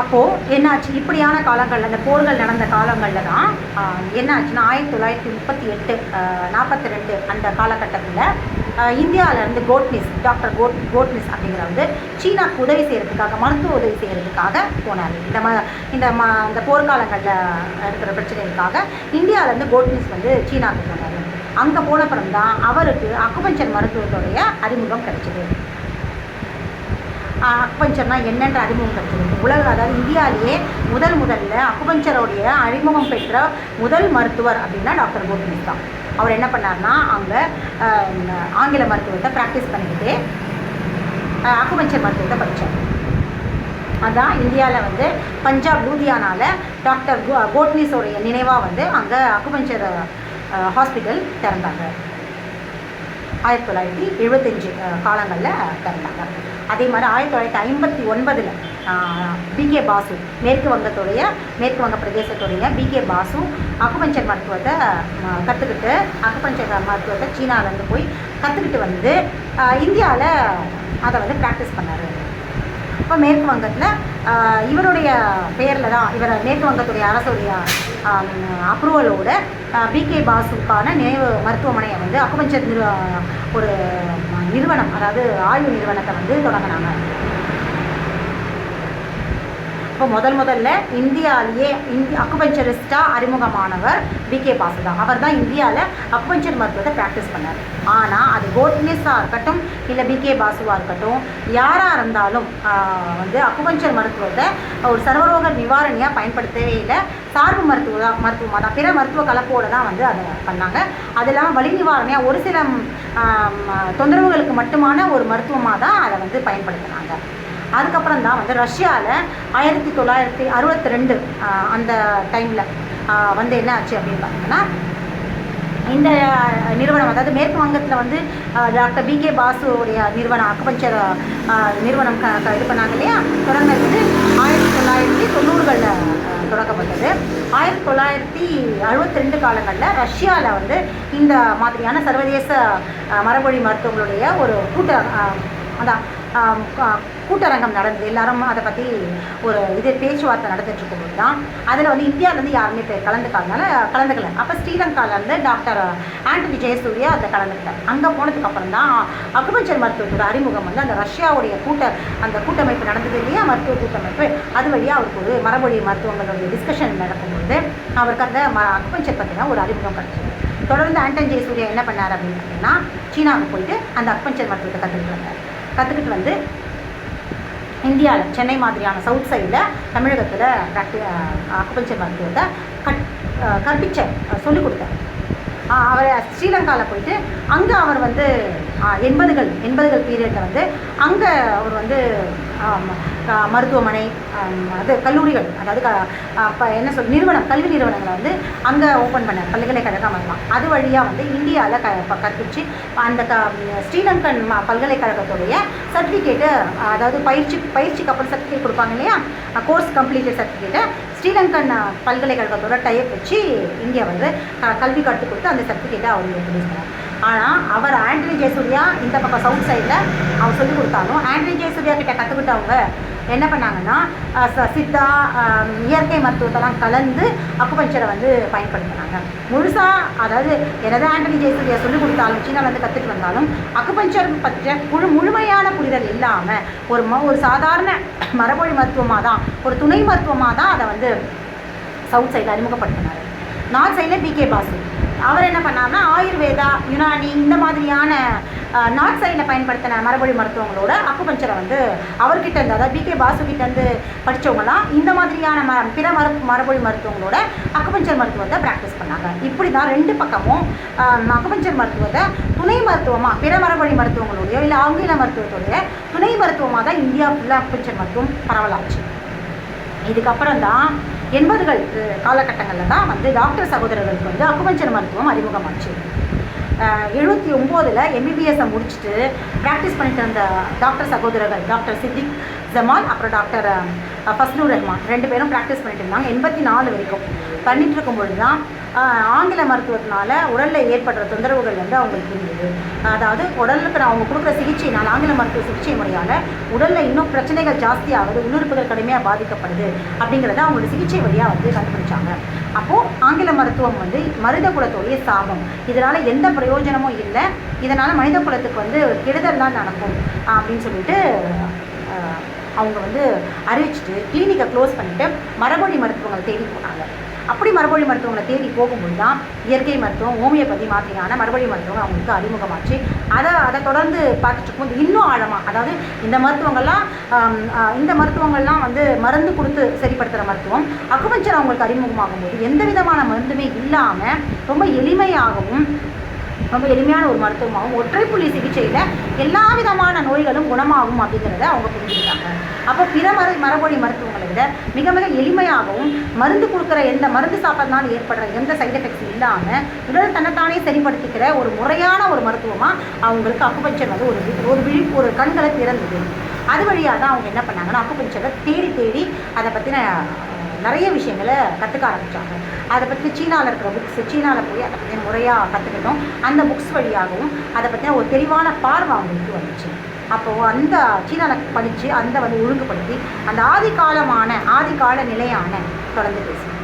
அப்போது என்னாச்சு? இப்படியான காலங்களில் அந்த போர்கள் நடந்த காலங்களில் தான் என்னாச்சுன்னா ஆயிரத்தி தொள்ளாயிரத்தி முப்பத்தி எட்டு நாற்பத்தி ரெண்டு அந்த காலகட்டத்தில் இந்தியாவிலேருந்து கோட்னிஸ் டாக்டர் கோட் கோட்னிஸ் அப்படிங்கிற வந்து சீனாக்கு உதவி செய்கிறதுக்காக மருத்துவ உதவி செய்கிறதுக்காக போனார் இந்த ம இந்த ம இந்த போர்க்காலங்களில் இருக்கிற பிரச்சனைகளுக்காக இந்தியாவிலேருந்து கோட்னிஸ் வந்து சீனாவுக்கு போனார் அங்கே போனப்புறம் தான் அவருக்கு அக்குபஞ்சர் மருத்துவத்துடைய அறிமுகம் கிடைச்சிது. அக்குபஞ்சர்னா என்னென்ற அறிமுகம் கிடைச்சது உலக அதாவது இந்தியாவிலேயே முதல் முதல்ல அக்குபஞ்சரோடைய அறிமுகம் பெற்ற முதல் மருத்துவர் அப்படின்னா டாக்டர் கோபிநாத் தான். அவர் என்ன பண்ணார்னா அங்கே ஆங்கில மருத்துவத்தை ப்ராக்டிஸ் பண்ணிக்கிட்டு அக்குபஞ்சர் மருத்துவத்தை படித்தார் அதான் இந்தியாவில் வந்து பஞ்சாப் லூதியானால டாக்டர் கோ கோட்னிஸோடைய நினைவாக வந்து அங்கே அக்குபஞ்சர் ஹாஸ்பிட்டல் திறந்தாங்க. ஆயிரத்தி தொள்ளாயிரத்தி எழுபத்தஞ்சு காலங்களில் திறந்தாங்க. அதே மாதிரி ஆயிரத்தி தொள்ளாயிரத்தி ஐம்பத்தி ஒன்பதில் பிகே பாசு மேற்கு வங்கத்துடைய மேற்கு வங்க பிரதேசத்துடைய பிகே பாசு அக்குபஞ்சர் மருத்துவத்தை கற்றுக்கிட்டு அக்குபஞ்சர் மருத்துவத்தை சீனாவிலேருந்து போய் கற்றுக்கிட்டு வந்து இந்தியாவில் அதை வந்து ப்ராக்டிஸ் பண்ணார். இப்போ மேற்கு வங்கத்தில் இவருடைய பேரில் தான் இவர் மேற்கு வங்கத்துடைய அரசுடைய அப்ரூவலோட பிகே பாசுக்கான நினைவு மருத்துவமனையை வந்து அக்குபஞ்சர் நிறுவ ஒரு நிறுவனம் அதாவது ஆய்வு நிறுவனத்தை வந்து தொடங்கினாங்க. இப்போ முதல் முதல்ல இந்தியாவிலேயே இந்தி அக்குபஞ்சரிஸ்டாக அறிமுகமானவர் பிகே பாசு தான் அவர் தான் இந்தியாவில் அக்குபஞ்சர் மருத்துவத்தை ப்ராக்டிஸ் பண்ணார். ஆனால் அது கோட்னிஸாக இருக்கட்டும் இல்லை பிகே பாசுவாக இருக்கட்டும் யாராக இருந்தாலும் வந்து அக்குபஞ்சர் மருத்துவத்தை ஒரு சர்வரோக நிவாரணியாக பயன்படுத்தவே இல்லை சார்பு மருத்துவ தான் மருத்துவமாக தான் பிற மருத்துவ கலப்போடு தான் வந்து அதை பண்ணாங்க. அதெல்லாம் வழி வலி நிவாரணியாக ஒரு சில தொந்தரவுகளுக்கு மட்டுமான ஒரு மருத்துவமாக தான் அதை வந்து பயன்படுத்தினாங்க. அதுக்கப்புறம் தான் வந்து ரஷ்யாவில் ஆயிரத்தி தொள்ளாயிரத்தி அறுபத்தி ரெண்டு அந்த டைமில் வந்து என்ன ஆச்சு அப்படின்னு பார்த்தீங்கன்னா இந்த நிறுவனம் அதாவது மேற்கு வங்கத்தில் வந்து டாக்டர் பி கே பாசுடைய நிறுவனம் அக்குபஞ்சர் நிறுவனம் க இது பண்ணாங்க இல்லையா? தொடங்கினது ஆயிரத்தி தொள்ளாயிரத்தி தொண்ணூறுகளில் தொடங்கப்பட்டது ஆயிரத்தி தொள்ளாயிரத்தி அறுபத்தி ரெண்டு காலங்களில் ரஷ்யாவில் வந்து இந்த மாதிரியான சர்வதேச மரபொழி மருத்துவங்களுடைய ஒரு கூட்ட அதான் கூட்டரங்கம் நடந்தது. எல்லாரும் அதை பற்றி ஒரு இது பேச்சுவார்த்தை நடந்துட்டு இருக்கும்போது தான் அதில் வந்து இந்தியாவிலேருந்து யாருமே இப்போ கலந்துக்காதனால கலந்துக்கல. அப்போ ஸ்ரீலங்காவிலேருந்து டாக்டர் ஆண்டனி ஜெயசூர்யா அதை கலந்துக்கிட்டார். அங்கே போனதுக்கப்புறம் தான் அக்குபஞ்சர் மருத்துவத்தோட அறிமுகம் வந்து அந்த ரஷ்யாவுடைய கூட்ட அந்த கூட்டமைப்பு நடந்தது இல்லையா? மருத்துவ கூட்டமைப்பு. அது வழியாக அவருக்கு ஒரு மரபொழி மருத்துவங்களுடைய டிஸ்கஷன் நடக்கும்போது அவருக்கு அந்த ம அக்குபஞ்சர் பற்றின ஒரு அறிமுகம் கிடச்சிது. தொடர்ந்து ஆண்டன் ஜெயசூர்யா என்ன பண்ணார் அப்படின்னு பார்த்தீங்கன்னா சீனாவுக்கு போயிட்டு அந்த அக்பஞ்சர் மருத்துவத்தை கற்றுக்கிட்டு வந்தார். கற்றுக்கிட்டு வந்து இந்தியாவில் சென்னை மாதிரியான சவுத் சைடில் தமிழகத்தில் ப்ராக்டி அக்குபஞ்சர் மருத்துவத்தை கட் கற்பிச்ச சொல்லிக் கொடுத்தார். அவர் ஸ்ரீலங்காவில் போயிட்டு அங்கே அவர் வந்து எண்பதுகள் எண்பதுகள் பீரியடில் வந்து அங்கே அவர் வந்து மருத்துவமனை அது கல்லூரிகள் அதாவது க இப்போ என்ன சொல் நிறுவனம் கல்வி நிறுவனங்களை வந்து அங்கே ஓப்பன் பண்ணார் பல்கலைக்கழகம் வரலாம் அது வழியாக வந்து இந்தியாவில் க கற்பிச்சு அந்த க ஸ்ரீலங்கன் ம- பல்கலைக்கழகத்துடைய சர்டிஃபிகேட்டு அதாவது பயிற்சி பயிற்சிக்கு அப்புறம் சர்டிஃபிகேட் கொடுப்பாங்க இல்லையா? கோர்ஸ் கம்ப்ளீட்டட் சர்டிஃபிகேட்டை ஸ்ரீலங்கன் பல்கலைக்கழகத்தோட டைப் வச்சு இங்கே வந்து க- கல்வி கற்றுக் கொடுத்து அந்த சர்டிஃபிகேட்டை அவர் ரிலீஸ் பண்ணார். ஆனால் அவர் ஆண்ட்ரி ஜெயசூர்யா இந்த பக்கம் சவுத் சைடில் அவர் சொல்லிக் கொடுத்தாலும் ஆண்ட்ரி ஜெயசூர்யா கிட்ட கற்றுக்கிட்டவங்க என்ன பண்ணாங்கன்னா ச- சித்தா இயற்கை மருத்துவத்தெல்லாம் கலந்து அக்குபஞ்சரை வந்து பயன்படுத்தினாங்க. முழுசாக அதாவது எனது ஆண்டனி ஜெயசூர்யா சொல்லிக் கொடுத்தாலும் சீனாவில் வந்து கற்றுட்டு வந்தாலும் அக்குபஞ்சர் பற்றிய முழு முழுமையான புரிதல் இல்லாமல் ஒரு ம ஒரு சாதாரண மரபொழி மருத்துவமாக தான் ஒரு துணை மருத்துவமாக தான் அதை வந்து சவுத் சைடில் அறிமுகப்படுத்தினார். நார்த் சைடில் பிகே பாசு அவர் என்ன பண்ணார்னா ஆயுர்வேதா யுனானி இந்த மாதிரியான நார்த் சைடில் பயன்படுத்தின மரபொழி மருத்துவங்களோட அக்குபஞ்சரை வந்து அவர்கிட்ட இருந்து அதாவது பிகே பாசு கிட்ட படித்தவங்களாம் இந்த மாதிரியான ம பிற மரு மரபொழி மருத்துவங்களோட அக்குபஞ்சர் மருத்துவத்தை ப்ராக்டிஸ் பண்ணாங்க. இப்படி தான் ரெண்டு பக்கமும் அக்குபஞ்சர் மருத்துவத்தை துணை மருத்துவமாக பிற மரபொழி மருத்துவங்களோடையோ இல்லை ஆங்கில மருத்துவத்தோடைய துணை மருத்துவமாக தான் இந்தியா ஃபுல்லாக அக்குபஞ்சர் மருத்துவம் பரவலாச்சு. இதுக்கப்புறம் தான் எண்பதுகள் காலகட்டங்களில் தான் வந்து டாக்டர் சகோதரர்களுக்கு வந்து அக்குபஞ்சர் மருத்துவம் அறிமுகமாச்சு. எழுபத்தி ஒம்போதில் எம்பிபிஎஸ்ஸை முடிச்சுட்டு ப்ராக்டிஸ் பண்ணிட்டு இருந்த டாக்டர் சகோதரர்கள் டாக்டர் சித்திக் ஜமால் அப்புறம் டாக்டர் ஃபஸ்னூர் ரஹ்மான் ரெண்டு பேரும் ப்ராக்டிஸ் பண்ணிட்டு இருந்தாங்க. எண்பத்தி நாலு வரைக்கும். பண்ணிட்டு இருக்கும் பொழுது தான் ஆங்கில மருத்துவத்தினால உடலில் ஏற்படுற தொந்தரவுகள் வந்து அவங்களுக்கு இருந்தது. அதாவது உடலுக்கு நான் அவங்க கொடுக்குற சிகிச்சைனால் ஆங்கில மருத்துவ சிகிச்சை முறையால் உடலில் இன்னும் பிரச்சனைகள் ஜாஸ்தியாகுது உள்ளுறுப்புகள் கடுமையாக பாதிக்கப்படுது அப்படிங்கிறத அவங்களோட சிகிச்சை வழியாக வந்து கண்டுபிடிச்சாங்க. அப்போது ஆங்கில மருத்துவம் வந்து மனித குலத்துடைய சாபம். இதனால் எந்த பிரயோஜனமும் இல்லை. இதனால் மனித குலத்துக்கு வந்து கெடுதல் தான் நடக்கும் அப்படின்னு சொல்லிட்டு அவங்க வந்து அறிவிச்சிட்டு கிளினிக்கை க்ளோஸ் பண்ணிவிட்டு மரபொழி மருத்துவங்கள் தேடி போனாங்க. அப்படி மரபொழி மருத்துவங்களை தேடி போகும்போது தான் இயற்கை மருத்துவம் ஹோமியோபதி மாதிரியான மரபொழி மருத்துவம் அவங்களுக்கு அறிமுகமாச்சு. அதை அதை தொடர்ந்து பார்த்துட்டு இன்னும் ஆழமாக அதாவது இந்த மருத்துவங்கள்லாம் இந்த மருத்துவங்கள்லாம் வந்து மருந்து கொடுத்து சரிப்படுத்துகிற மருத்துவம் அக்குபஞ்சர் அவங்களுக்கு அறிமுகமாகும் போது எந்த விதமான மருந்துமே இல்லாமல் ரொம்ப எளிமையாகவும் ரொம்ப எளிமையான ஒரு மருத்துவமாகவும் ஒற்றை புள்ளி சிகிச்சையில் எல்லா விதமான நோய்களும் குணமாகும் அப்படிங்கிறத அவங்க கொடுத்துருக்காங்க அப்போ பிற மர மரபொழி மருத்துவங்களை விட மிக மிக எளிமையாகவும் மருந்து கொடுக்குற எந்த மருந்து சாப்பிட்றதுனால ஏற்படுற எந்த சைடு எஃபெக்ட்ஸ் இல்லாமல் உடல் தன்னைத்தானே சரிப்படுத்திக்கிற ஒரு முறையான ஒரு மருத்துவமாக அவங்களுக்கு அக்குபஞ்சர் வந்து ஒரு ஒரு விழி ஒரு கண்களை திறந்தது. அது வழியாக தான் அவங்க என்ன பண்ணாங்கன்னா அக்குபஞ்சரை தேடி தேடி அதை பற்றின நிறைய விஷயங்களை கற்றுக்க ஆரம்பித்தாங்க அதை பற்றி சீனாவில் இருக்கிற புக்ஸ் சீனாவில் போய் அதை பற்றி முறையாக கற்றுக்கிட்டோம் அந்த புக்ஸ் வழியாகவும் அதை பற்றின ஒரு தெளிவான பார்வை அவங்களுக்கு வந்துச்சு. அப்போது அந்த சீனாவை படித்து அந்த வந்து ஒழுங்குபடுத்தி அந்த ஆதிகாலமான ஆதிகால நிலையான தொடர்ந்து பேசுகிறேன்